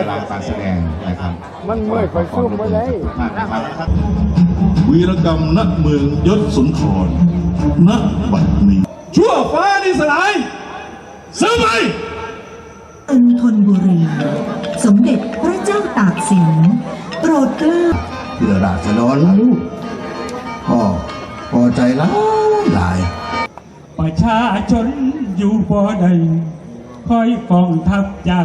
เวลาการแสดงนะครับมันเมื่อยไปสู้ไม่ได้มากนะครับวีรกรรมณเมืองยศสุนทรณบัดนี้ชั่วฟ้าดิสลายซื้อไปเมืองธนบุรี สมเด็จพระเจ้าตากสินโปรดเกล้าเพื่อราษฎรนะลูกพ่อพอใจหลายหลาย ประชาชนอยู่บ่ใดคอยกองทัพจาก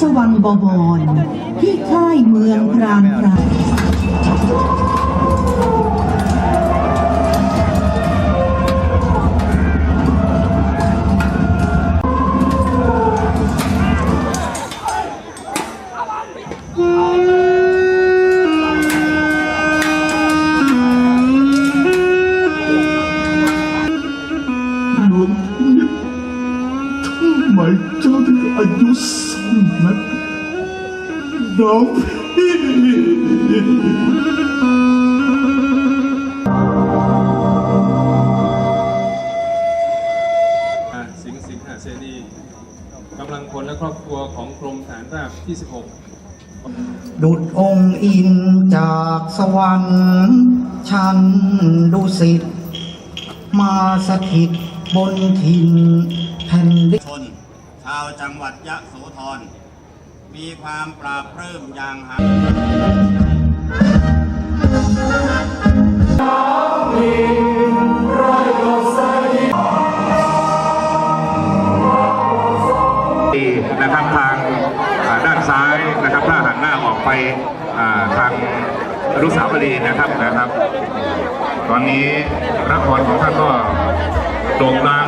ชวังบวรที่ค่ายเมืองพรานพราน สั้นน้องพี่อ่าสิงสิงหาเสนีกำลังพลและครอบครัวของกรมฐานราบที่ 16 ดุดองค์อินจากสวรรค์ฉันดุสิตมาสถิตบนถิ่นแผ่นดิน ชาวจังหวัดยะโสธร มีความปราบปลื้มอย่างหานะครับทางอ่าด้านซ้ายนะครับถ้าหันหน้าออกไปทางรุสาวรีนะครับนะครับ ตอนนี้ละครของท่านก็โด่งดัง